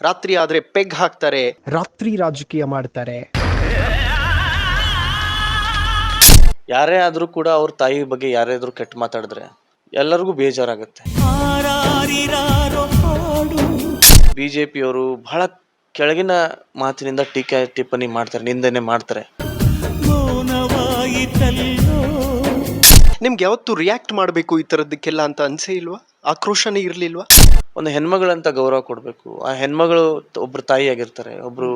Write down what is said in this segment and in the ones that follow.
ರಾತ್ರಿ ಆದ್ರೆ ಪೆಗ್ ಹಾಕ್ತಾರೆ. ರಾತ್ರಿ ರಾಜಕೀಯ ಮಾಡ್ತಾರೆ. ಯಾರೇ ಆದ್ರೂ ಕೂಡ ಅವ್ರ ತಾಯಿ ಬಗ್ಗೆ ಯಾರೇ ಆದ್ರೂ ಕೆಟ್ಟ ಮಾತಾಡಿದ್ರೆ ಎಲ್ಲರಿಗೂ ಬೇಜಾರಾಗುತ್ತೆ. ಬಿಜೆಪಿಯವರು ಬಹಳ ಕೆಳಗಿನ ಮಾತಿನಿಂದ ಟೀಕೆ ಟಿಪ್ಪಣಿ ಮಾಡ್ತಾರೆ ನಿಂದನೆ ಮಾಡ್ತಾರೆ. ನಿಮ್ಗೆ ಯಾವತ್ತು ರಿಯಾಕ್ಟ್ ಮಾಡಬೇಕು ಈ ತರದಕ್ಕೆಲ್ಲ ಅಂತ ಅನ್ಸೇ ಇಲ್ವಾ? ಆಕ್ರೋಶನೇ ಇರ್ಲಿಲ್ವಾ? ಒಂದು ಹೆಣ್ಮಗಳಂತ ಗೌರವ ಕೊಡಬೇಕು. ಆ ಹೆಣ್ಮಗಳು ಒಬ್ರು ತಾಯಿ ಆಗಿರ್ತಾರೆ ಒಬ್ರು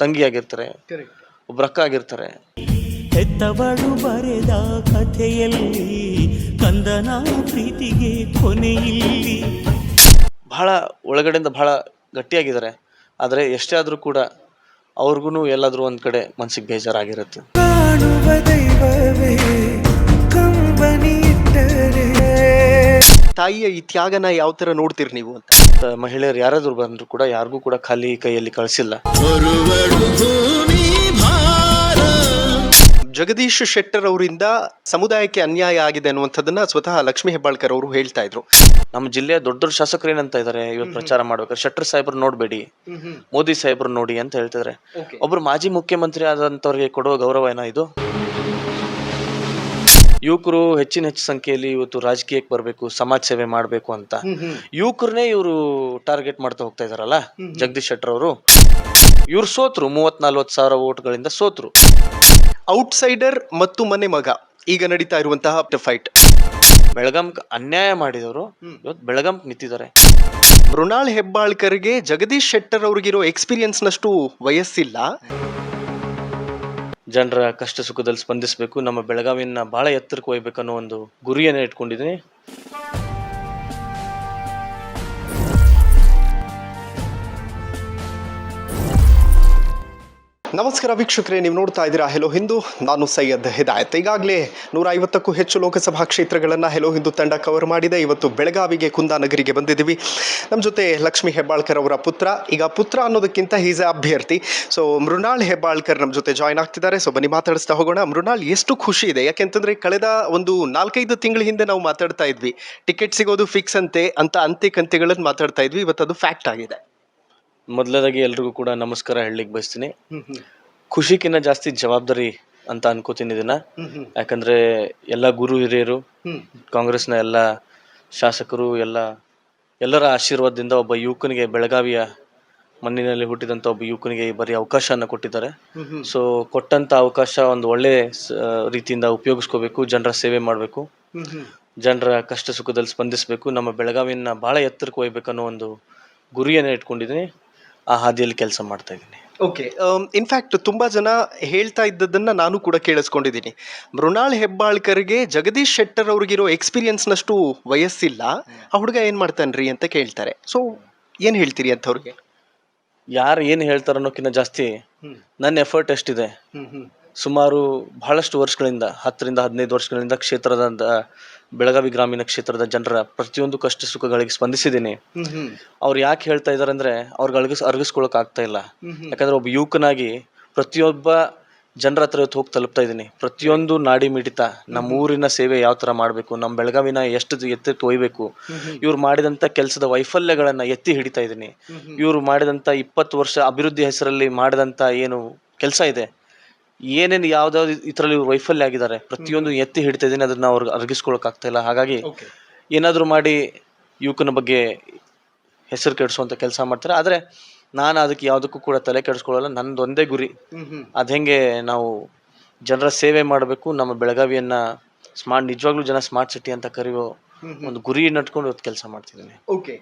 ತಂಗಿ ಆಗಿರ್ತಾರೆ ಒಬ್ರು ಅಕ್ಕ ಆಗಿರ್ತಾರೆ. ಹೆತ್ತವಳು ಬರೆದ ಕಥೆಯಲ್ಲಿ ಕಂದನ ಪ್ರೀತಿಗೆ ಕೊನೆಯಲ್ಲಿ. ಬಹಳ ಒಳಗಡೆಯಿಂದ ಬಹಳ ಗಟ್ಟಿಯಾಗಿದ್ದಾರೆ. ಆದರೆ ಎಷ್ಟೇ ಆದರೂ ಕೂಡ ಅವ್ರಿಗೂ ಎಲ್ಲಾದರೂ ಒಂದು ಕಡೆ ಮನಸ್ಸಿಗೆ ಬೇಜಾರಾಗಿರುತ್ತೆ. ಕಾಣುವ ದೈವವೇ ತಾಯಿಯ ಈ ತ್ಯಾಗನ ಯಾವ ತರ ನೋಡ್ತೀರಿ ನೀವು ಅಂತ? ಮಹಿಳೆಯರು ಯಾರಾದ್ರೂ ಬಂದ್ರು ಕೂಡ ಯಾರಿಗೂ ಕೂಡ ಖಾಲಿ ಕೈಯಲ್ಲಿ ಕಳಿಸಿಲ್ಲ. ಜಗದೀಶ್ ಶೆಟ್ಟರ್ ಅವರಿಂದ ಸಮುದಾಯಕ್ಕೆ ಅನ್ಯಾಯ ಆಗಿದೆ ಅನ್ನುವಂಥದ್ದನ್ನ ಸ್ವತಃ ಲಕ್ಷ್ಮೀ ಹೆಬ್ಬಾಳ್ಕರ್ ಅವರು ಹೇಳ್ತಾ ಇದ್ರು. ನಮ್ಮ ಜಿಲ್ಲೆಯ ದೊಡ್ಡ ದೊಡ್ಡ ಶಾಸಕರು ಏನಂತ ಇದಾರೆ ಇವತ್ತು ಪ್ರಚಾರ ಮಾಡ್ಬೇಕಾದ್ರೆ ಶೆಟ್ಟರ್ ಸಾಹೇಬ್ರು ನೋಡ್ಬೇಡಿ ಮೋದಿ ಸಾಹೇಬ್ರು ನೋಡಿ ಅಂತ ಹೇಳ್ತಿದಾರೆ. ಒಬ್ರು ಮಾಜಿ ಮುಖ್ಯಮಂತ್ರಿ ಆದಂತವ್ರಿಗೆ ಕೊಡುವ ಗೌರವ ಏನೋ ಇದು? ಯುವಕರು ಹೆಚ್ಚಿನ ಹೆಚ್ಚು ಸಂಖ್ಯೆಯಲ್ಲಿ ಇವತ್ತು ರಾಜಕೀಯಕ್ಕೆ ಬರಬೇಕು ಸಮಾಜ ಸೇವೆ ಮಾಡಬೇಕು ಅಂತ. ಯುವಕರನ್ನೇ ಇವರು ಟಾರ್ಗೆಟ್ ಮಾಡ್ತಾ ಹೋಗ್ತಾ ಇದಾರಲ್ಲ? ಜಗದೀಶ್ ಶೆಟ್ಟರ್ ಅವರು. ಇವ್ರು ಸೋತ್ರು ಮೂವತ್ ನಲ್ವತ್ತು ಸಾವಿರ ಓಟ್ಗಳಿಂದ ಸೋತ್ರು. ಔಟ್ಸೈಡರ್ ಮತ್ತು ಮನೆ ಮಗ ಈಗ ನಡೀತಾ ಇರುವಂತಹ ಫೈಟ್ ಬೆಳಗಾಂ ಅನ್ಯಾಯ ಮಾಡಿದವರು ಇವತ್ತು ಬೆಳಗಾಂ ನಿಂತಿದ್ದಾರೆ. ಮೃಣಾಲ್ ಹೆಬ್ಬಾಳ್ಕರ್ಗೆ ಜಗದೀಶ್ ಶೆಟ್ಟರ್ ಅವ್ರಿಗಿರೋ ಎಕ್ಸ್ಪೀರಿಯನ್ಸ್ನಷ್ಟು ವಯಸ್ಸಿಲ್ಲ. ಜನರ ಕಷ್ಟ ಸುಖದಲ್ಲಿ ಸ್ಪಂದಿಸಬೇಕು ನಮ್ಮ ಬೆಳಗಾವಿಯನ್ನ ಭಾಳ ಎತ್ತರಕ್ಕೆ ಒಯ್ಬೇಕು ಅನ್ನೋ ಒಂದು ಗುರಿಯನ್ನು ಇಟ್ಕೊಂಡಿದ್ದೀನಿ. ನಮಸ್ಕಾರ ವೀಕ್ಷಕರೇ, ನೀವು ನೋಡ್ತಾ ಇದ್ದೀರಾ ಹೆಲೋ ಹಿಂದು ನಾನು ಸೈಯದ್ ಹಿದಾಯತ್. ಈಗಾಗಲೇ ನೂರ ಐವತ್ತಕ್ಕೂ ಹೆಚ್ಚು ಲೋಕಸಭಾ ಕ್ಷೇತ್ರಗಳನ್ನು ಹೆಲೋ ಹಿಂದು ತಂಡ ಕವರ್ ಮಾಡಿದೆ. ಇವತ್ತು ಬೆಳಗಾವಿಗೆ ಕುಂದಾನಗರಿಗೆ ಬಂದಿದ್ದೀವಿ. ನಮ್ಮ ಜೊತೆ ಲಕ್ಷ್ಮೀ ಹೆಬ್ಬಾಳ್ಕರ್ ಅವರ ಪುತ್ರ. ಈಗ ಪುತ್ರ ಅನ್ನೋದಕ್ಕಿಂತ ಈಸ್ ಎ ಅಭ್ಯರ್ಥಿ. ಸೊ ಮೃಣಾಳ್ ಹೆಬ್ಬಾಳ್ಕರ್ ನಮ್ಮ ಜೊತೆ ಜಾಯ್ನ್ ಆಗ್ತಿದ್ದಾರೆ. ಸೊ ಬನ್ನಿ ಮಾತಾಡಿಸ್ತಾ ಹೋಗೋಣ. ಮೃಣಾಳ್, ಎಷ್ಟು ಖುಷಿ ಇದೆ. ಯಾಕೆಂತಂದ್ರೆ ಕಳೆದ ಒಂದು ನಾಲ್ಕೈದು ತಿಂಗಳ ಹಿಂದೆ ನಾವು ಮಾತಾಡ್ತಾ ಇದ್ವಿ. ಟಿಕೆಟ್ ಸಿಗೋದು ಫಿಕ್ಸ್ ಅಂತೆ ಅಂತ ಅಂತೆ ಕಂತೆಗಳನ್ನು ಮಾತಾಡ್ತಾ ಇದ್ವಿ. ಇವತ್ತು ಅದು ಫ್ಯಾಕ್ಟ್ ಆಗಿದೆ. ಮೊದಲದಾಗಿ ಎಲ್ರಿಗೂ ಕೂಡ ನಮಸ್ಕಾರ ಹೇಳಲಿಕ್ಕೆ ಬಯಸ್ತೀನಿ. ಖುಷಿಕಿನ್ನ ಜಾಸ್ತಿ ಜವಾಬ್ದಾರಿ ಅಂತ ಅನ್ಕೋತೀನಿ ಇದನ್ನ. ಯಾಕಂದ್ರೆ ಎಲ್ಲ ಗುರು ಹಿರಿಯರು ಕಾಂಗ್ರೆಸ್ನ ಎಲ್ಲ ಶಾಸಕರು ಎಲ್ಲ ಎಲ್ಲರ ಆಶೀರ್ವಾದದಿಂದ ಒಬ್ಬ ಯುವಕನಿಗೆ ಬೆಳಗಾವಿಯ ಮಣ್ಣಿನಲ್ಲಿ ಹುಟ್ಟಿದಂತ ಒಬ್ಬ ಯುವಕನಿಗೆ ಈ ಬರೀ ಅವಕಾಶನ ಕೊಟ್ಟಿದ್ದಾರೆ. ಸೊ ಕೊಟ್ಟಂತ ಅವಕಾಶ ಒಂದು ಒಳ್ಳೆ ರೀತಿಯಿಂದ ಉಪಯೋಗಿಸ್ಕೋಬೇಕು ಜನರ ಸೇವೆ ಮಾಡಬೇಕು. ಜನರ ಕಷ್ಟ ಸುಖದಲ್ಲಿ ಸ್ಪಂದಿಸಬೇಕು. ನಮ್ಮ ಬೆಳಗಾವಿಯನ್ನ ಬಹಳ ಎತ್ತರಕ್ಕೆ ಒಯ್ಬೇಕನ್ನೋ ಒಂದು ಗುರಿಯನ್ನ ಇಟ್ಕೊಂಡಿದ್ದೀನಿ. ಆ ಹಾದಿಯಲ್ಲಿ ಕೆಲಸ ಮಾಡ್ತಾ ಇದ್ದೀನಿ. ಓಕೆ ಇನ್ಫ್ಯಾಕ್ಟ್ ತುಂಬ ಜನ ಹೇಳ್ತಾ ಇದ್ದದ್ದನ್ನು ನಾನು ಕೂಡ ಕೇಳಿಸ್ಕೊಂಡಿದ್ದೀನಿ. ಮೃಣಾಳ್ ಹೆಬ್ಬಾಳ್ಕರ್ಗೆ ಜಗದೀಶ್ ಶೆಟ್ಟರ್ ಅವ್ರಿಗಿರೋ ಎಕ್ಸ್ಪೀರಿಯನ್ಸ್ನಷ್ಟು ವಯಸ್ಸಿಲ್ಲ. ಆ ಹುಡುಗ ಏನು ಮಾಡ್ತಾನ್ರಿ ಅಂತ ಕೇಳ್ತಾರೆ. ಸೊ ಏನು ಹೇಳ್ತೀರಿ ಅಂತ ಅವ್ರಿಗೆ ಯಾರು ಏನು ಹೇಳ್ತಾರೆ ಅನ್ನೋಕ್ಕಿಂತ ಜಾಸ್ತಿ ನನ್ನ ಎಫರ್ಟ್ ಎಷ್ಟಿದೆ? ಸುಮಾರು ಬಹಳಷ್ಟು ವರ್ಷಗಳಿಂದ ಹತ್ತರಿಂದ ಹದಿನೈದು ವರ್ಷಗಳಿಂದ ಕ್ಷೇತ್ರದ ಬೆಳಗಾವಿ ಗ್ರಾಮೀಣ ಕ್ಷೇತ್ರದ ಜನರ ಪ್ರತಿಯೊಂದು ಕಷ್ಟ ಸುಖಗಳಿಗೆ ಸ್ಪಂದಿಸಿದ್ದೀನಿ. ಅವ್ರು ಯಾಕೆ ಹೇಳ್ತಾ ಇದಾರೆ ಅಂದ್ರೆ ಅವ್ರಿಗೆ ಅಳಗಿಸ್ ಅರ್ಗಿಸ್ಕೊಳಕ್ ಆಗ್ತಾ ಇಲ್ಲ. ಯಾಕಂದ್ರೆ ಒಬ್ಬ ಯುವಕನಾಗಿ ಪ್ರತಿಯೊಬ್ಬ ಜನರ ಹತ್ರ ಇವತ್ತು ಹೋಗಿ ತಲುಪ್ತಾ ಇದ್ದೀನಿ. ಪ್ರತಿಯೊಂದು ನಾಡಿ ಮಿಡಿತ ನಮ್ಮ ಊರಿನ ಸೇವೆ ಯಾವ ತರ ಮಾಡಬೇಕು ನಮ್ಮ ಬೆಳಗಾವಿನ ಎಷ್ಟು ಎತ್ತಿ ತೊಯ್ಬೇಕು ಇವ್ರು ಮಾಡಿದಂತ ಕೆಲಸದ ವೈಫಲ್ಯಗಳನ್ನ ಎತ್ತಿ ಹಿಡಿತಾ ಇದ್ದೀನಿ. ಇವ್ರು ಮಾಡಿದಂತ ಇಪ್ಪತ್ತು ವರ್ಷ ಅಭಿವೃದ್ಧಿ ಹೆಸರಲ್ಲಿ ಮಾಡಿದಂತ ಏನು ಕೆಲಸ ಇದೆ ಏನೇನು ಯಾವ್ದಾವ್ದು ಇದ್ರಲ್ಲಿ ವೈಫಲ್ಯ ಆಗಿದ್ದಾರೆ ಪ್ರತಿಯೊಂದು ಎತ್ತಿ ಹಿಡಿತಾ ಇದ್ದೀನಿ ಅದನ್ನ ಅವ್ರಿಗೆ ಅರ್ಗಿಸ್ಕೊಳಕ್ ಆಗ್ತಾ ಇಲ್ಲ. ಹಾಗಾಗಿ ಏನಾದರೂ ಮಾಡಿ ಯುವಕನ ಬಗ್ಗೆ ಹೆಸರು ಕೆಡಿಸುವಂತ ಕೆಲಸ ಮಾಡ್ತಾರೆ. ಆದ್ರೆ ನಾನು ಅದಕ್ಕೆ ಯಾವುದಕ್ಕೂ ಕೂಡ ತಲೆ ಕೆಡಿಸ್ಕೊಳ್ಳಲ್ಲ ನಂದು ಒಂದೇ ಗುರಿ ಅದ್ ಹೆಂಗೆ ನಾವು ಜನರ ಸೇವೆ ಮಾಡಬೇಕು ನಮ್ಮ ಬೆಳಗಾವಿಯನ್ನ ಸ್ಮಾರ್ಟ್ ನಿಜವಾಗ್ಲೂ ಜನ ಸ್ಮಾರ್ಟ್ ಸಿಟಿ ಅಂತ ಕರೆಯೋ ಒಂದು ಗುರಿ ನಟ್ಕೊಂಡು ಇವತ್ತು ಕೆಲಸ ಮಾಡ್ತಿದ್ದೀನಿ. ಓಕೆ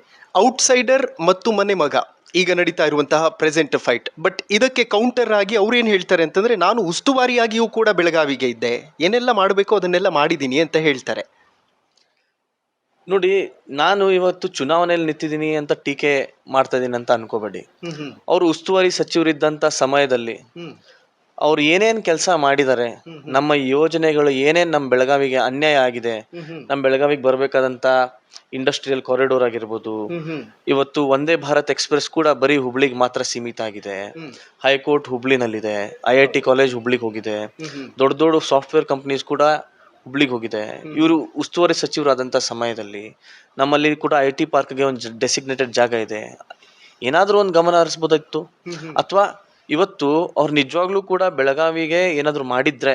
ಔಟ್ಸೈಡರ್ ಮತ್ತು ಮನೆ ಮಗ. ಈಗ ನಡೀತಾ ಇರುವಂತಹ ಪ್ರೆಸೆಂಟ್ ಫೈಟ್ ಬಟ್ ಇದಕ್ಕೆ ಕೌಂಟರ್ ಆಗಿ ಅವ್ರೇನ್ ಹೇಳ್ತಾರೆ ಅಂತಂದ್ರೆ ನಾನು ಉಸ್ತುವಾರಿಯಾಗಿಯೂ ಕೂಡ ಬೆಳಗಾವಿಗೆ ಇದ್ದೆ. ಏನೆಲ್ಲ ಮಾಡಬೇಕು ಅದನ್ನೆಲ್ಲ ಮಾಡಿದ್ದೀನಿ ಅಂತ ಹೇಳ್ತಾರೆ. ನೋಡಿ ನಾನು ಇವತ್ತು ಚುನಾವಣೆಯಲ್ಲಿ ನಿಂತಿದ್ದೀನಿ ಅಂತ ಟೀಕೆ ಮಾಡ್ತಾ ಇದ್ದೀನಿ ಅಂತ ಅನ್ಕೋಬೇಡಿ. ಅವರು ಉಸ್ತುವಾರಿ ಸಚಿವರಿದ್ದಂತ ಸಮಯದಲ್ಲಿ ಅವ್ರು ಏನೇನ್ ಕೆಲಸ ಮಾಡಿದ್ದಾರೆ ನಮ್ಮ ಯೋಜನೆಗಳು ಏನೇನ್ ನಮ್ಮ ಬೆಳಗಾವಿಗೆ ಅನ್ಯಾಯ ಆಗಿದೆ ನಮ್ಮ ಬೆಳಗಾವಿಗೆ ಬರಬೇಕಾದಂತ ಇಂಡಸ್ಟ್ರಿಯಲ್ ಕಾರಿಡೋರ್ ಆಗಿರ್ಬೋದು ಇವತ್ತು ಒಂದೇ ಭಾರತ್ ಎಕ್ಸ್ಪ್ರೆಸ್ ಕೂಡ ಬರೀ ಹುಬ್ಳಿಗೆ ಮಾತ್ರ ಸೀಮಿತ ಆಗಿದೆ. ಹೈಕೋರ್ಟ್ ಹುಬ್ಳಿನಲ್ಲಿದೆ ಐ ಐ ಟಿ ಕಾಲೇಜ್ ಹುಬ್ಳಿಗೆ ಹೋಗಿದೆ ದೊಡ್ಡ ದೊಡ್ಡ ಸಾಫ್ಟ್ವೇರ್ ಕಂಪ್ನೀಸ್ ಕೂಡ ಹುಬ್ಳಿಗೆ ಹೋಗಿದೆ. ಇವರು ಉಸ್ತುವಾರಿ ಸಚಿವರಾದಂಥ ಸಮಯದಲ್ಲಿ ನಮ್ಮಲ್ಲಿ ಕೂಡ ಐ ಟಿ ಪಾರ್ಕ್ಗೆ ಒಂದು ಡೆಸಿಗ್ನೇಟೆಡ್ ಜಾಗ ಇದೆ. ಏನಾದರೂ ಒಂದು ಗಮನ ಹರಿಸ್ಬೋದಾಗಿತ್ತು? ಅಥವಾ ಇವತ್ತು ಅವ್ರು ನಿಜವಾಗ್ಲೂ ಕೂಡ ಬೆಳಗಾವಿಗೆ ಏನಾದ್ರು ಮಾಡಿದ್ರೆ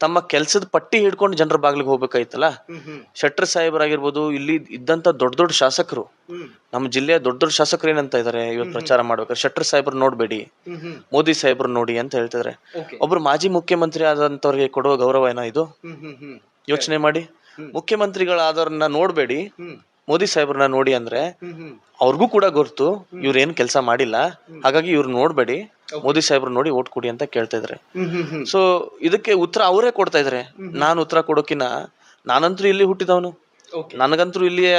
ತಮ್ಮ ಕೆಲ್ಸದ ಪಟ್ಟಿ ಹಿಡ್ಕೊಂಡು ಜನರ ಬಾಗ್ಲಿಗೆ ಹೋಗ್ಬೇಕಾಯ್ತಲ್ಲ? ಶೆಟ್ಟರ್ ಸಾಹೇಬರಾಗಿರ್ಬೋದು ಇಲ್ಲಿ ಇದ್ದಂತ ದೊಡ್ಡ ದೊಡ್ಡ ಶಾಸಕರು. ನಮ್ಮ ಜಿಲ್ಲೆಯ ದೊಡ್ಡ ದೊಡ್ಡ ಶಾಸಕರು ಏನಂತ ಇದಾರೆ ಇವತ್ತು ಪ್ರಚಾರ ಮಾಡ್ಬೇಕಾದ್ರೆ? ಶೆಟ್ಟರ್ ಸಾಹೇಬ್ರು ನೋಡ್ಬೇಡಿ. ಮೋದಿ ಸಾಹೇಬ್ರು ನೋಡಿ ಅಂತ ಹೇಳ್ತಿದ್ರೆ. ಒಬ್ರು ಮಾಜಿ ಮುಖ್ಯಮಂತ್ರಿ ಆದಂತವ್ರಿಗೆ ಕೊಡುವ ಗೌರವ ಏನೋ ಇದು? ಯೋಚನೆ ಮಾಡಿ. ಮುಖ್ಯಮಂತ್ರಿಗಳಾದವ್ರನ್ನ ನೋಡ್ಬೇಡಿ. ಮೋದಿ ಸಾಹೇಬ್ರನ್ನ ನೋಡಿ ಅಂದ್ರೆ ಅವ್ರಿಗೂ ಕೂಡ ಗೊತ್ತು ಇವ್ರ ಏನ್ ಕೆಲಸ ಮಾಡಿಲ್ಲ. ಹಾಗಾಗಿ ಇವ್ರು ನೋಡ್ಬೇಡಿ ಮೋದಿ ಸಾಹೇಬ್ರು ನೋಡಿ ಓಟ್ ಕೊಡಿ ಅಂತ ಕೇಳ್ತಾ ಇದ್ರೆ. ಸೊ ಇದಕ್ಕೆ ಉತ್ತರ ಅವರೇ ಕೊಡ್ತಾ ಇದ್ರೆ. ನಾನು ಉತ್ತರ ಕೊಡೋಕಿನ ನಾನಂತೂ ಇಲ್ಲಿ ಹುಟ್ಟಿದವನು. ನನಗಂತೂ ಇಲ್ಲಿಯ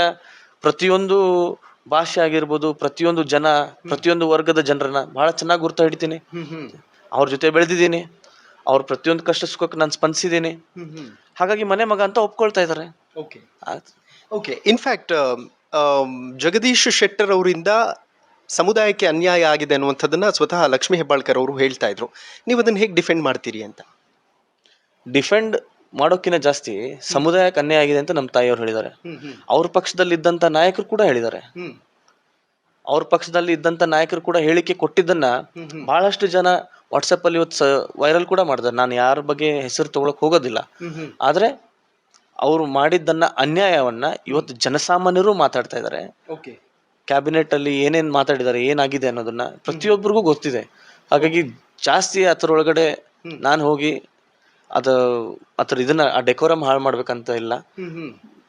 ಪ್ರತಿಯೊಂದು ಭಾಷೆ ಆಗಿರ್ಬೋದು ಪ್ರತಿಯೊಂದು ಜನ ಪ್ರತಿಯೊಂದು ವರ್ಗದ ಜನರನ್ನ ಬಹಳ ಚೆನ್ನಾಗಿ ಗುರ್ತ ಹಿಡಿತೀನಿ. ಅವ್ರ ಜೊತೆ ಬೆಳೆದಿದ್ದೀನಿ. ಅವ್ರ ಪ್ರತಿಯೊಂದು ಕಷ್ಟ ಸುಖಕ್ಕೆ ನಾನು ಸ್ಪಂದಿಸಿದ್ದೀನಿ. ಹಾಗಾಗಿ ಮನೆ ಮಗ ಅಂತ ಒಪ್ಕೊಳ್ತಾ ಇದಾರೆ. ಓಕೆ ಇನ್ಫ್ಯಾಕ್ಟ್ ಜಗದೀಶ್ ಶೆಟ್ಟರ್ ಅವರಿಂದ ಸಮುದಾಯಕ್ಕೆ ಅನ್ಯಾಯ ಆಗಿದೆ ಅನ್ನುವಂಥದ್ದನ್ನು ಸ್ವತಃ ಲಕ್ಷ್ಮೀ ಹೆಬ್ಬಾಳ್ಕರ್ ಅವರು ಹೇಳ್ತಾ ಇದ್ರು. ನೀವು ಅದನ್ನು ಹೇಗೆ ಡಿಫೆಂಡ್ ಮಾಡ್ತೀರಿ ಅಂತ? ಡಿಫೆಂಡ್ ಮಾಡೋಕ್ಕಿಂತ ಜಾಸ್ತಿ ಸಮುದಾಯಕ್ಕೆ ಅನ್ಯಾಯ ಆಗಿದೆ ಅಂತ ನಮ್ಮ ತಾಯಿಯವರು ಹೇಳಿದ್ದಾರೆ. ಅವ್ರ ಪಕ್ಷದಲ್ಲಿ ಇದ್ದಂತ ನಾಯಕರು ಕೂಡ ಹೇಳಿದ್ದಾರೆ. ಅವ್ರ ಪಕ್ಷದಲ್ಲಿ ಇದ್ದಂತ ನಾಯಕರು ಕೂಡ ಹೇಳಿಕೆ ಕೊಟ್ಟಿದ್ದನ್ನ ಬಹಳಷ್ಟು ಜನ ವಾಟ್ಸಪ್ ಅಲ್ಲಿ ಇವತ್ತು ವೈರಲ್ ಕೂಡ ಮಾಡಿದ್ದಾರೆ ನಾನು ಯಾರ ಬಗ್ಗೆ ಹೆಸರು ತಗೊಳಕ್ ಹೋಗೋದಿಲ್ಲ. ಆದ್ರೆ ಅವರು ಮಾಡಿದ್ದನ್ನ ಅನ್ಯಾಯವನ್ನ ಇವತ್ತು ಜನಸಾಮಾನ್ಯರು ಮಾತಾಡ್ತಾ ಇದ್ದಾರೆ. ಓಕೆ. ಕ್ಯಾಬಿನೆಟ್ ಅಲ್ಲಿ ಏನೇನ್ ಮಾತಾಡಿದ್ದಾರೆ ಏನಾಗಿದೆ ಅನ್ನೋದನ್ನ ಪ್ರತಿಯೊಬ್ಬರಿಗೂ ಗೊತ್ತಿದೆ. ಹಾಗಾಗಿ ಜಾಸ್ತಿ ಅದರೊಳಗಡೆ ನಾನು ಹೋಗಿ ಅದ ಅದ್ರ ಇದನ್ನ ಆ ಡೆಕೋರಮ್ ಹಾಳು ಮಾಡ್ಬೇಕಂತ ಇಲ್ಲ.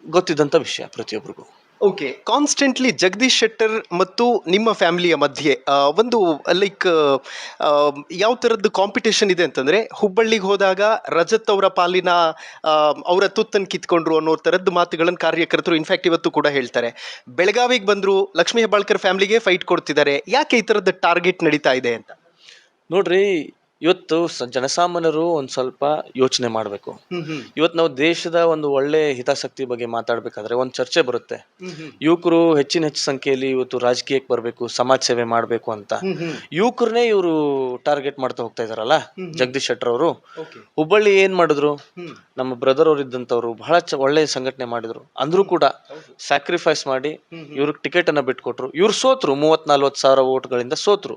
ಗೊತ್ತಿದ್ದಂತ ವಿಷಯ ಪ್ರತಿಯೊಬ್ಬರಿಗೂ ಓಕೆ ಕಾನ್ಸ್ಟೆಂಟ್ಲಿ ಜಗದೀಶ್ ಶೆಟ್ಟರ್ ಮತ್ತು ನಿಮ್ಮ ಫ್ಯಾಮಿಲಿಯ ಮಧ್ಯೆ ಒಂದು ಲೈಕ್ ಯಾವ ಥರದ್ದು ಕಾಂಪಿಟೇಷನ್ ಇದೆ ಅಂತಂದರೆ, ಹುಬ್ಬಳ್ಳಿಗೆ ಹೋದಾಗ ರಜತ್ ಅವರ ಪಾಲಿನ ಅವರ ತುತ್ತನ್ನು ಕಿತ್ಕೊಂಡ್ರು ಅನ್ನೋ ಥರದ್ದು ಮಾತುಗಳನ್ನು ಕಾರ್ಯಕರ್ತರು ಇನ್ಫ್ಯಾಕ್ಟ್ ಇವತ್ತು ಕೂಡ ಹೇಳ್ತಾರೆ. ಬೆಳಗಾವಿಗೆ ಬಂದರು ಲಕ್ಷ್ಮೀ ಹೆಬ್ಬಾಳ್ಕರ್ ಫ್ಯಾಮಿಲಿಗೆ ಫೈಟ್ ಕೊಡ್ತಿದ್ದಾರೆ. ಯಾಕೆ ಈ ಥರದ ಟಾರ್ಗೆಟ್ ನಡೀತಾ ಇದೆ ಅಂತ? ನೋಡ್ರಿ ಇವತ್ತು ಜನಸಾಮಾನ್ಯರು ಒಂದ್ ಸ್ವಲ್ಪ ಯೋಚನೆ ಮಾಡ್ಬೇಕು. ಇವತ್ತು ನಾವು ದೇಶದ ಒಂದು ಒಳ್ಳೆ ಹಿತಾಸಕ್ತಿ ಬಗ್ಗೆ ಮಾತಾಡ್ಬೇಕಾದ್ರೆ ಒಂದು ಚರ್ಚೆ ಬರುತ್ತೆ. ಯುವಕರು ಹೆಚ್ಚಿನ ಹೆಚ್ಚು ಸಂಖ್ಯೆಯಲ್ಲಿ ಇವತ್ತು ರಾಜಕೀಯಕ್ಕೆ ಬರಬೇಕು, ಸಮಾಜ ಸೇವೆ ಮಾಡಬೇಕು ಅಂತ. ಯುವಕರನ್ನೇ ಇವರು ಟಾರ್ಗೆಟ್ ಮಾಡ್ತಾ ಹೋಗ್ತಾ ಇದಾರಲ್ಲ, ಜಗದೀಶ್ ಶೆಟ್ಟರ್ ಅವರು. ಹುಬ್ಬಳ್ಳಿ ಏನ್ ಮಾಡಿದ್ರು? ನಮ್ಮ ಬ್ರದರ್ ಅವರು ಇದ್ದಂತವ್ರು ಬಹಳ ಒಳ್ಳೆ ಸಂಘಟನೆ ಮಾಡಿದ್ರು. ಅಂದ್ರೂ ಕೂಡ ಸ್ಯಾಕ್ರಿಫೈಸ್ ಮಾಡಿ ಇವ್ರಿಗೆ ಟಿಕೆಟ್ ಅನ್ನ ಬಿಟ್ಕೊಟ್ರು. ಇವ್ರು ಸೋತ್ರು ಮೂವತ್ ನಲ್ವತ್ ಸಾವಿರ ಓಟ್ಗಳಿಂದ ಸೋತ್ರು.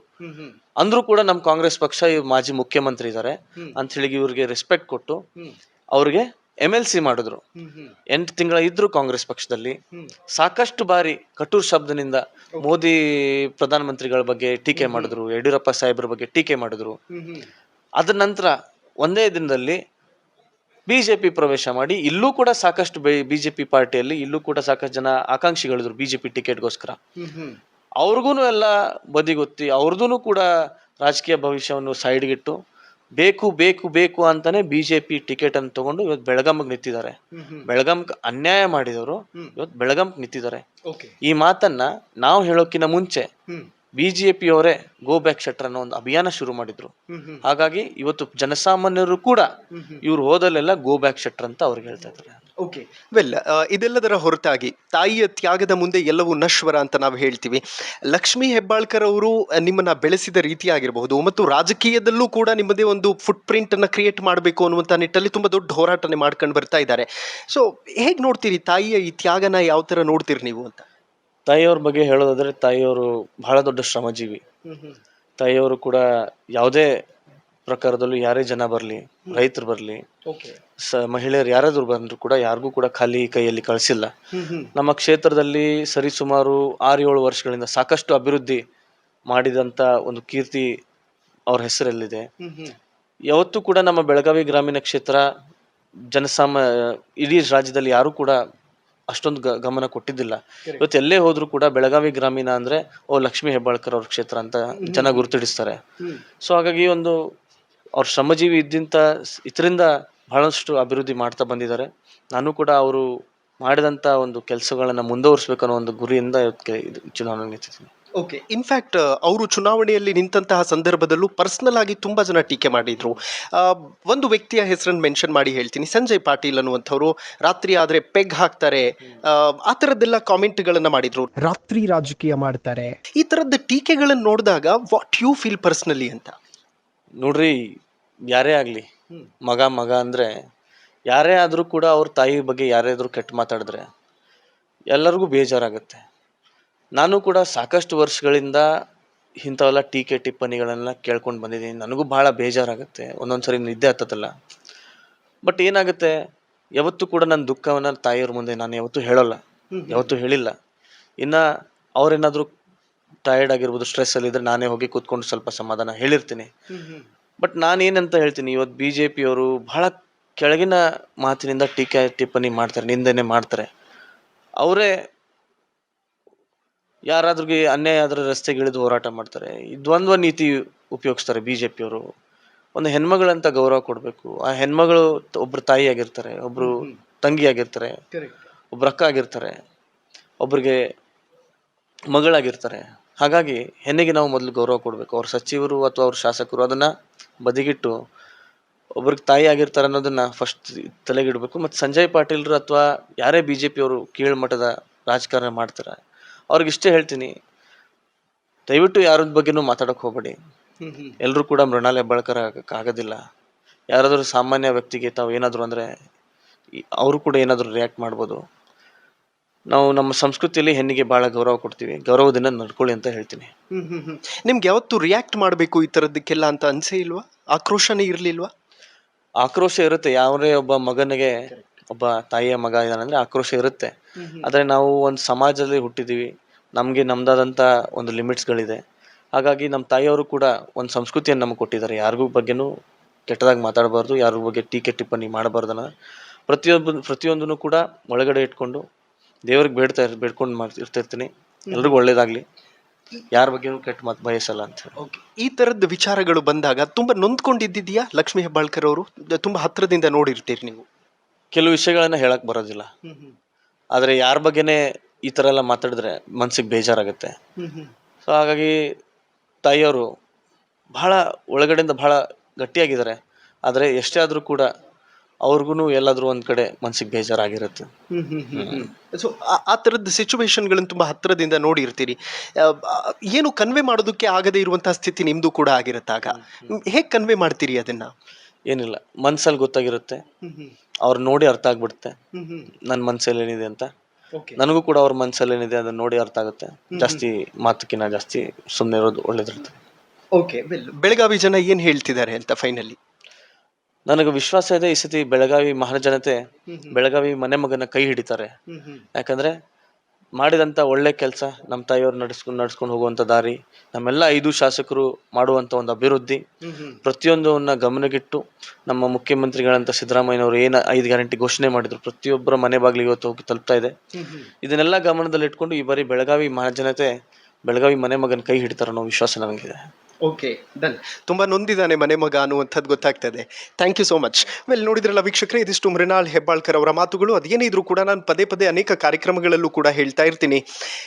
ಅಂದ್ರೂ ಕೂಡ ನಮ್ಮ ಕಾಂಗ್ರೆಸ್ ಪಕ್ಷ ಈ ಮಾಜಿ ಮುಖ್ಯಮಂತ್ರಿ ಇದ್ದಾರೆ ಅಂತ ಹೇಳಿ ಇವ್ರಿಗೆ ರೆಸ್ಪೆಕ್ಟ್ ಕೊಟ್ಟು ಅವ್ರಿಗೆ ಎಂ ಎಲ್ ಸಿ ಮಾಡಿದ್ರು. ಎಂಟು ತಿಂಗಳ ಇದ್ರು ಕಾಂಗ್ರೆಸ್ ಪಕ್ಷದಲ್ಲಿ. ಸಾಕಷ್ಟು ಬಾರಿ ಕಟೂರ್ ಶಬ್ದನಿಂದ ಮೋದಿ ಪ್ರಧಾನಮಂತ್ರಿಗಳ ಬಗ್ಗೆ ಟೀಕೆ ಮಾಡಿದ್ರು ಯಡಿಯೂರಪ್ಪ ಸಾಹೇಬ್ರ ಬಗ್ಗೆ ಟೀಕೆ ಮಾಡಿದ್ರು. ಅದ ನಂತರ ಒಂದೇ ದಿನದಲ್ಲಿ ಬಿಜೆಪಿ ಪ್ರವೇಶ ಮಾಡಿ ಇಲ್ಲೂ ಕೂಡ ಸಾಕಷ್ಟು ಬಿಜೆಪಿ ಪಾರ್ಟಿಯಲ್ಲಿ ಇಲ್ಲೂ ಕೂಡ ಸಾಕಷ್ಟು ಜನ ಆಕಾಂಕ್ಷಿಗಳಿದ್ರು ಬಿಜೆಪಿ ಟಿಕೆಟ್ಗೋಸ್ಕರ ಅವ್ರಿಗೂ ಎಲ್ಲ ಬದಿಗೊತ್ತಿ ಅವ್ರದ್ದು ಕೂಡ ರಾಜಕೀಯ ಭವಿಷ್ಯವನ್ನು ಸೈಡ್ಗಿಟ್ಟು ಬೇಕು ಬೇಕು ಬೇಕು ಅಂತಾನೆ ಬಿಜೆಪಿ ಟಿಕೆಟ್ ಅನ್ನು ತಗೊಂಡು ಇವತ್ತು ಬೆಳಗಾಂಗೆ ನಿಂತಿದ್ದಾರೆ. ಬೆಳಗಾಂಗ್ ಅನ್ಯಾಯ ಮಾಡಿದವರು ಇವತ್ತು ಬೆಳಗಾಂಗ್ ನಿಂತಿದ್ದಾರೆ. ಓಕೆ. ಈ ಮಾತನ್ನ ನಾವು ಹೇಳೋಕಿನ ಮುಂಚೆ ಬಿಜೆಪಿ ಅವರೇ ಗೋ ಬ್ಯಾಕ್ ಶೆಟ್ರ್ ಅನ್ನೋ ಒಂದು ಅಭಿಯಾನ ಶುರು ಮಾಡಿದ್ರು. ಹಾಗಾಗಿ ಇವತ್ತು ಜನಸಾಮಾನ್ಯರು ಕೂಡ ಇವ್ರು ಹೋದಲ್ಲೆಲ್ಲ ಗೋ ಬ್ಯಾಕ್ ಶೆಟ್ರ್ ಅಂತ ಅವ್ರಿಗೆ ಹೇಳ್ತಾ ಇದ್ದಾರೆ. ಓಕೆ ವೆಲ್ ಇದೆಲ್ಲದರ ಹೊರತಾಗಿ ತಾಯಿಯ ತ್ಯಾಗದ ಮುಂದೆ ಎಲ್ಲವೂ ನಶ್ವರ ಅಂತ ನಾವು ಹೇಳ್ತೀವಿ. ಲಕ್ಷ್ಮೀ ಹೆಬ್ಬಾಳ್ಕರ್ ಅವರು ನಿಮ್ಮನ್ನ ಬೆಳೆಸಿದ ರೀತಿ ಆಗಿರಬಹುದು ಮತ್ತು ರಾಜಕೀಯದಲ್ಲೂ ಕೂಡ ನಿಮ್ಮದೇ ಒಂದು ಫುಟ್ ಪ್ರಿಂಟ್ ಅನ್ನ ಕ್ರಿಯೇಟ್ ಮಾಡಬೇಕು ಅನ್ನುವಂಥ ನಿಟ್ಟಲ್ಲಿ ತುಂಬಾ ದೊಡ್ಡ ಹೋರಾಟನೆ ಮಾಡ್ಕೊಂಡು ಬರ್ತಾ ಇದ್ದಾರೆ. ಸೊ ಹೇಗೆ ನೋಡ್ತೀರಿ ತಾಯಿಯ ಈ ತ್ಯಾಗನ ಯಾವ ತರ ನೋಡ್ತೀರಿ ನೀವು ಅಂತ? ತಾಯಿಯವ್ರ ಬಗ್ಗೆ ಹೇಳೋದಾದ್ರೆ ತಾಯಿಯವರು ಬಹಳ ದೊಡ್ಡ ಶ್ರಮಜೀವಿ. ತಾಯಿಯವರು ಕೂಡ ಯಾವುದೇ ಪ್ರಕಾರದಲ್ಲೂ ಯಾರೇ ಜನ ಬರಲಿ ರೈತರು ಬರಲಿ ಓಕೆ ಸ ಮಹಿಳೆಯರು ಯಾರಾದ್ರೂ ಬಂದ್ರು ಕೂಡ ಯಾರಿಗೂ ಕೂಡ ಖಾಲಿ ಕೈಯಲ್ಲಿ ಕಳಿಸಿಲ್ಲ. ನಮ್ಮ ಕ್ಷೇತ್ರದಲ್ಲಿ ಸರಿಸುಮಾರು ಆರು ಏಳು ವರ್ಷಗಳಿಂದ ಸಾಕಷ್ಟು ಅಭಿವೃದ್ಧಿ ಮಾಡಿದಂತ ಒಂದು ಕೀರ್ತಿ ಅವ್ರ ಹೆಸರಲ್ಲಿದೆ. ಯಾವತ್ತೂ ಕೂಡ ನಮ್ಮ ಬೆಳಗಾವಿ ಗ್ರಾಮೀಣ ಕ್ಷೇತ್ರ ಜನಸಾಮ ಇಡೀ ರಾಜ್ಯದಲ್ಲಿ ಯಾರು ಕೂಡ ಅಷ್ಟೊಂದು ಗ- ಗಮನ ಕೊಟ್ಟಿದ್ದಿಲ್ಲ. ಇವತ್ತು ಎಲ್ಲೇ ಹೋದ್ರು ಕೂಡ ಬೆಳಗಾವಿ ಗ್ರಾಮೀಣ ಅಂದ್ರೆ ಓ ಲಕ್ಷ್ಮೀ ಹೆಬ್ಬಾಳ್ಕರ್ ಅವ್ರ ಕ್ಷೇತ್ರ ಅಂತ ಜನ ಗುರುತಿಡಿಸ್ತಾರೆ ಸೊ ಹಾಗಾಗಿ ಒಂದು ಅವ್ರ ಶ್ರಮಜೀವಿ ಇದ್ದಿಂತ ಇದರಿಂದ ಬಹಳಷ್ಟು ಅಭಿವೃದ್ಧಿ ಮಾಡ್ತಾ ಬಂದಿದ್ದಾರೆ. ನಾನು ಕೂಡ ಅವರು ಮಾಡಿದಂತ ಒಂದು ಕೆಲಸಗಳನ್ನ ಮುಂದುವರಿಸ್ಬೇಕನ್ನೋ ಒಂದು ಗುರಿಯಿಂದ ಇವತ್ತಿಗೆ ಇದು ಚುನಾವಣೆ ನಿಂತಿದ್ದೀನಿ ಓಕೆ ಇನ್ಫ್ಯಾಕ್ಟ್ ಅವರು ಚುನಾವಣೆಯಲ್ಲಿ ನಿಂತಹ ಸಂದರ್ಭದಲ್ಲೂ ಪರ್ಸನಲ್ ಆಗಿ ತುಂಬ ಜನ ಟೀಕೆ ಮಾಡಿದ್ರು. ಒಂದು ವ್ಯಕ್ತಿಯ ಹೆಸರನ್ನು ಮೆನ್ಷನ್ ಮಾಡಿ ಹೇಳ್ತೀನಿ. ಸಂಜಯ್ ಪಾಟೀಲ್ ಅನ್ನುವಂಥವ್ರು ರಾತ್ರಿ ಆದ್ರೆ ಪೆಗ್ ಹಾಕ್ತಾರೆ. ಆ, ಆ ಥರದ್ದೆಲ್ಲ ಕಾಮೆಂಟ್ಗಳನ್ನು ಮಾಡಿದ್ರು. ರಾತ್ರಿ ರಾಜಕೀಯ ಮಾಡ್ತಾರೆ. ಈ ಥರದ ಟೀಕೆಗಳನ್ನು ನೋಡಿದಾಗ ವಾಟ್ ಯು ಫೀಲ್ ಪರ್ಸನಲಿ ಅಂತ? ನೋಡ್ರಿ, ಯಾರೇ ಆಗಲಿ, ಮಗ ಮಗ ಅಂದ್ರೆ ಯಾರೇ ಆದ್ರೂ ಕೂಡ ಅವ್ರ ತಾಯಿ ಬಗ್ಗೆ ಯಾರೇ ಆದ್ರೂ ಕೆಟ್ಟ ಮಾತಾಡಿದ್ರೆ ಎಲ್ಲರಿಗೂ ಬೇಜಾರಾಗುತ್ತೆ. ನಾನು ಕೂಡ ಸಾಕಷ್ಟು ವರ್ಷಗಳಿಂದ ಇಂಥವೆಲ್ಲ ಟೀಕೆ ಟಿಪ್ಪಣಿಗಳನ್ನೆಲ್ಲ ಕೇಳ್ಕೊಂಡು ಬಂದಿದ್ದೀನಿ. ನನಗೂ ಭಾಳ ಬೇಜಾರಾಗುತ್ತೆ. ಒಂದೊಂದ್ಸರಿ ನಿದ್ದೆ ಹತ್ತತ್ತಲ್ಲ. ಬಟ್ ಏನಾಗುತ್ತೆ, ಯಾವತ್ತೂ ಕೂಡ ನನ್ನ ದುಃಖವನ್ನು ತಾಯಿಯವ್ರ ಮುಂದೆ ನಾನು ಯಾವತ್ತೂ ಹೇಳೋಲ್ಲ. ಯಾವತ್ತೂ ಹೇಳಿಲ್ಲ. ಇನ್ನು ಅವ್ರೇನಾದರೂ ಟಯರ್ಡ್ ಆಗಿರ್ಬೋದು ಸ್ಟ್ರೆಸ್ಸಲ್ಲಿದ್ದರೆ ನಾನೇ ಹೋಗಿ ಕೂತ್ಕೊಂಡು ಸ್ವಲ್ಪ ಸಮಾಧಾನ ಹೇಳಿರ್ತೀನಿ. ಬಟ್ ನಾನೇನಂತ ಹೇಳ್ತೀನಿ ಇವತ್ತು ಬಿ ಜೆ ಪಿಯವರು ಬಹಳ ಕೆಳಗಿನ ಮಾತಿನಿಂದ ಟೀಕೆ ಟಿಪ್ಪಣಿ ಮಾಡ್ತಾರೆ ನಿಂದನೆ ಮಾಡ್ತಾರೆ. ಅವರೇ ಯಾರಾದ್ರಿಗೆ ಅನ್ಯಾಯ ಆದರೆ ರಸ್ತೆಗೆ ಇಳಿದು ಹೋರಾಟ ಮಾಡ್ತಾರೆ. ದ್ವಂದ್ವ ನೀತಿ ಉಪಯೋಗಿಸ್ತಾರೆ ಬಿ ಜೆ ಪಿಯವರು ಒಂದು ಹೆಣ್ಮಗಳಂತ ಗೌರವ ಕೊಡಬೇಕು. ಆ ಹೆಣ್ಮಗಳು ಒಬ್ರು ತಾಯಿ ಆಗಿರ್ತಾರೆ ಒಬ್ರು ತಂಗಿ ಆಗಿರ್ತಾರೆ ಒಬ್ರು ಅಕ್ಕ ಆಗಿರ್ತಾರೆ ಒಬ್ರಿಗೆ ಮಗಳಾಗಿರ್ತಾರೆ. ಹಾಗಾಗಿ ಹೆಣ್ಣಿಗೆ ನಾವು ಮೊದಲು ಗೌರವ ಕೊಡಬೇಕು. ಅವ್ರ ಸಚಿವರು ಅಥವಾ ಅವ್ರ ಶಾಸಕರು ಅದನ್ನ ಬದಿಗಿಟ್ಟು ಒಬ್ರಿಗೆ ತಾಯಿ ಆಗಿರ್ತಾರೆ ಅನ್ನೋದನ್ನ ಫಸ್ಟ್ ತಲೆಗಿಡಬೇಕು. ಮತ್ತು ಸಂಜಯ್ ಪಾಟೀಲ್ರು ಅಥವಾ ಯಾರೇ ಬಿ ಜೆ ಪಿಯವರು ಕೀಳ್ಮಟ್ಟದ ರಾಜಕಾರಣ ಮಾಡ್ತಾರೆ, ಅವ್ರಿಗೆ ಇಷ್ಟೇ ಹೇಳ್ತೀನಿ. ದಯವಿಟ್ಟು ಯಾರ ಬಗ್ಗೆನೂ ಮಾತಾಡೋಕೆ ಹೋಗಬೇಡಿ. ಎಲ್ಲರೂ ಕೂಡ ಮೃಣಾಲಯ ಬಳಕರ ಆಗೋಕ್ಕಾಗೋದಿಲ್ಲ ಯಾರಾದರೂ ಸಾಮಾನ್ಯ ವ್ಯಕ್ತಿಗೆ ತಾವು ಏನಾದರೂ ಅಂದರೆ ಅವರು ಕೂಡ ಏನಾದರೂ ರಿಯಾಕ್ಟ್ ಮಾಡ್ಬೋದು. ನಾವು ನಮ್ಮ ಸಂಸ್ಕೃತಿಯಲ್ಲಿ ಹೆಣ್ಣಿಗೆ ಭಾಳ ಗೌರವ ಕೊಡ್ತೀವಿ. ಗೌರವದಿಂದ ನಡ್ಕೊಳ್ಳಿ ಅಂತ ಹೇಳ್ತೀನಿ. ನಿಮ್ಗೆ ಯಾವತ್ತು ರಿಯಾಕ್ಟ್ ಮಾಡಬೇಕು ಈ ಥರದ್ದಕ್ಕೆಲ್ಲ ಅಂತ ಅನ್ಸೇ ಇಲ್ವಾ? ಆಕ್ರೋಶನೇ ಇರಲಿಲ್ವಾ? ಆಕ್ರೋಶ ಇರುತ್ತೆ. ಯಾವರೇ ಒಬ್ಬ ಮಗನಿಗೆ ಒಬ್ಬ ತಾಯಿಯ ಮಗ ಇದ್ದಾನಂದ್ರೆ ಆಕ್ರೋಶ ಇರುತ್ತೆ. ಆದರೆ ನಾವು ಒಂದು ಸಮಾಜದಲ್ಲಿ ಹುಟ್ಟಿದೀವಿ ನಮಗೆ ನಮ್ದಾದಂಥ ಒಂದು ಲಿಮಿಟ್ಸ್ಗಳಿದೆ. ಹಾಗಾಗಿ ನಮ್ಮ ತಾಯಿಯವರು ಕೂಡ ಒಂದು ಸಂಸ್ಕೃತಿಯನ್ನು ನಮಗೆ ಕೊಟ್ಟಿದ್ದಾರೆ. ಯಾರಿಗೂ ಬಗ್ಗೆನೂ ಕೆಟ್ಟದಾಗಿ ಮಾತಾಡಬಾರ್ದು. ಯಾರ ಬಗ್ಗೆ ಟೀಕೆ ಟಿಪ್ಪಣಿ ಮಾಡಬಾರ್ದು ಅನ್ನೋ ಪ್ರತಿಯೊಬ್ಬ ಪ್ರತಿಯೊಂದನ್ನು ಕೂಡ ಒಳಗಡೆ ಇಟ್ಕೊಂಡು ದೇವ್ರಿಗೆ ಬೇಡ್ತಾ ಇರ್ ಬೇಡ್ಕೊಂಡು ಮಾಡ್ತಾ ಇರ್ತಿರ್ತೀನಿ. ಎಲ್ರಿಗೂ ಒಳ್ಳೇದಾಗ್ಲಿ. ಯಾರ ಬಗ್ಗೆನೂ ಕೆಟ್ಟ ಮಾತು ಬಯಸಲ್ಲ ಅಂತ ಹೇಳಿ. ಓಕೆ. ಈ ತರದ ವಿಚಾರಗಳು ಬಂದಾಗ ತುಂಬ ನೊಂದ್ಕೊಂಡಿದ್ದಿದೆಯಾ ಲಕ್ಷ್ಮೀ ಹೆಬ್ಬಾಳ್ಕರ್ ಅವರು? ತುಂಬ ಹತ್ರದಿಂದ ನೋಡಿರ್ತೀರಿ ನೀವು. ಕೆಲವು ವಿಷಯಗಳನ್ನ ಹೇಳಕ್ ಬರೋದಿಲ್ಲ. ಆದರೆ ಯಾರ ಬಗ್ಗೆನೇ ಈ ಥರ ಎಲ್ಲ ಮಾತಾಡಿದ್ರೆ ಮನ್ಸಿಗೆ ಬೇಜಾರಾಗುತ್ತೆ. ಸೊ ಹಾಗಾಗಿ ತಾಯಿಯವರು ಬಹಳ ಒಳಗಡೆಯಿಂದ ಬಹಳ ಗಟ್ಟಿಯಾಗಿದ್ದಾರೆ. ಆದರೆ ಎಷ್ಟೇ ಆದರೂ ಕೂಡ ಅವ್ರಿಗೂ ಎಲ್ಲಾದರೂ ಒಂದ್ ಕಡೆ ಮನ್ಸಿಗೆ ಬೇಜಾರಾಗಿರುತ್ತೆ. ಸೊ ಆ ಥರದ ಸಿಚುವೇಶನ್ಗಳನ್ನು ತುಂಬ ಹತ್ತಿರದಿಂದ ನೋಡಿರ್ತೀರಿ. ಆ, ಏನು ಕನ್ವೆ ಮಾಡೋದಕ್ಕೆ ಆಗದೇ ಇರುವಂತಹ ಸ್ಥಿತಿ ನಿಮ್ದು ಕೂಡ ಆಗಿರುತ್ತಾಗ ಹೇಗೆ ಕನ್ವೆ ಮಾಡ್ತೀರಿ ಅದನ್ನ? ಏನಿಲ್ಲ ಮನ್ಸಲ್ಲಿ ಗೊತ್ತಾಗಿರುತ್ತೆ. ಅವ್ರು ನೋಡಿ ಅರ್ಥ ಆಗ್ಬಿಡುತ್ತೆ. ನನ್ನ ಮನ್ಸಲ್ಲಿ ಏನಿದೆ ಅಂತ. ನನಗೂ ಕೂಡ ಅವ್ರ ಮನ್ಸಲ್ಲಿ ಏನಿದೆ ಅದನ್ನ ನೋಡಿ ಅರ್ಥ ಆಗುತ್ತೆ. ಜಾಸ್ತಿ ಮಾತಕ್ಕಿಂತ ಜಾಸ್ತಿ ಸುಮ್ಮನೆ ಇರೋದು ಒಳ್ಳೇದಿರುತ್ತೆ. ಓಕೆ ಬೆಳಗಾವಿ ಜನ ಏನು ಹೇಳ್ತಿದ್ದಾರೆ ಅಂತ ಫೈನಲಿ ನನಗೆ ವಿಶ್ವಾಸ ಇದೆ ಈ ಸತಿ ಬೆಳಗಾವಿ ಮಹಾಜನತೆ ಬೆಳಗಾವಿ ಮನೆ ಮಗನ ಕೈ ಹಿಡಿತಾರೆ. ಯಾಕಂದ್ರೆ ಮಾಡಿದಂತ ಒಳ್ಳೆ ಕೆಲಸ ನಮ್ಮ ತಾಯಿಯವರು ನಡೆಸ್ಕೊಂಡು ನಡ್ಸ್ಕೊಂಡು ಹೋಗುವಂತ ದಾರಿ ನಮ್ಮೆಲ್ಲ ಐದು ಶಾಸಕರು ಮಾಡುವಂತ ಒಂದು ಅಭಿವೃದ್ಧಿ. ಪ್ರತಿಯೊಂದನ್ನ ಗಮನಗಿಟ್ಟು ನಮ್ಮ ಮುಖ್ಯಮಂತ್ರಿಗಳಂತ ಸಿದ್ದರಾಮಯ್ಯನವರು ಏನು ಐದು ಗ್ಯಾರಂಟಿ ಘೋಷಣೆ ಮಾಡಿದ್ರು ಪ್ರತಿಯೊಬ್ಬರ ಮನೆ ಬಾಗಿಲಿಗೆ ಇವತ್ತು ಹೋಗಿ ತಲುಪ್ತಾ ಇದೆ. ಇದನ್ನೆಲ್ಲ ಗಮನದಲ್ಲಿ ಇಟ್ಕೊಂಡು ಈ ಬಾರಿ ಬೆಳಗಾವಿ ಮಹಾಜನತೆ ಬೆಳಗಾವಿ ಮನೆ ಮಗನ ಕೈ ಹಿಡಿತಾರ ಅನ್ನೋ ವಿಶ್ವಾಸ ನನಗಿದೆ ಓಕೆ ಡನ್ ತುಂಬ ನೊಂದಿದ್ದಾನೆ ಮನೆ ಮಗ ಅನ್ನುವಂಥದ್ದು ಗೊತ್ತಾಗ್ತದೆ. Thank you so much well ನೋಡಿದ್ರಲ್ಲ ವೀಕ್ಷಕರೇ, ಇದಿಷ್ಟು ಮೃಣಾಲ್ ಹೆಬ್ಬಾಳ್ಕರ್ ಅವರ ಮಾತುಗಳು. ಅದೇನೇ ಇದ್ರೂ ಕೂಡ ನಾನು ಪದೇ ಪದೇ ಅನೇಕ ಕಾರ್ಯಕ್ರಮಗಳಲ್ಲೂ ಕೂಡ ಹೇಳ್ತಾ ಇರ್ತೀನಿ.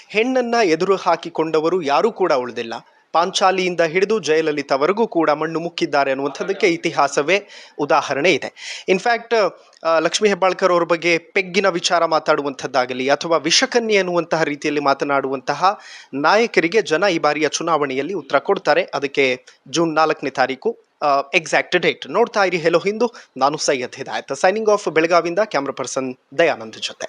ಹೆಣ್ಣನ್ನ ಎದುರು ಹಾಕಿಕೊಂಡವರು ಯಾರೂ ಕೂಡ ಉಳಿದಿಲ್ಲ. ಪಾಂಚಾಲಿಯಿಂದ ಹಿಡಿದು ಜಯಲಲಿತಾವರೆಗೂ ಕೂಡ ಮಣ್ಣು ಮುಕ್ಕಿದ್ದಾರೆ ಅನ್ನುವಂಥದ್ದಕ್ಕೆ ಇತಿಹಾಸವೇ ಉದಾಹರಣೆ ಇದೆ. ಇನ್ಫ್ಯಾಕ್ಟ್ ಲಕ್ಷ್ಮೀ ಹೆಬ್ಬಾಳ್ಕರ್ ಅವ್ರ ಬಗ್ಗೆ ಪೆಗ್ಗಿನ ವಿಚಾರ ಮಾತಾಡುವಂಥದ್ದಾಗಲಿ ಅಥವಾ ವಿಷಕನ್ಯೆ ಅನ್ನುವಂತಹ ರೀತಿಯಲ್ಲಿ ಮಾತನಾಡುವಂತಹ ನಾಯಕರಿಗೆ ಜನ ಈ ಬಾರಿಯ ಚುನಾವಣೆಯಲ್ಲಿ ಉತ್ತರ ಕೊಡ್ತಾರೆ. ಅದಕ್ಕೆ ಜೂನ್ ನಾಲ್ಕನೇ ತಾರೀಕು ಎಕ್ಸಾಕ್ಟ್ ಡೇಟ್ ನೋಡ್ತಾ ಇರಿ ಹೆಲೋ ಹಿಂದೂ, ನಾನು ಸೈಯದ್ ಹಿದಾಯತ್. ಸೈನಿಂಗ್ ಆಫ್ ಬೆಳಗಾವಿಂದ ಕ್ಯಾಮ್ರಾ ಪರ್ಸನ್ ದಯಾನಂದ್ ಜೊತೆ.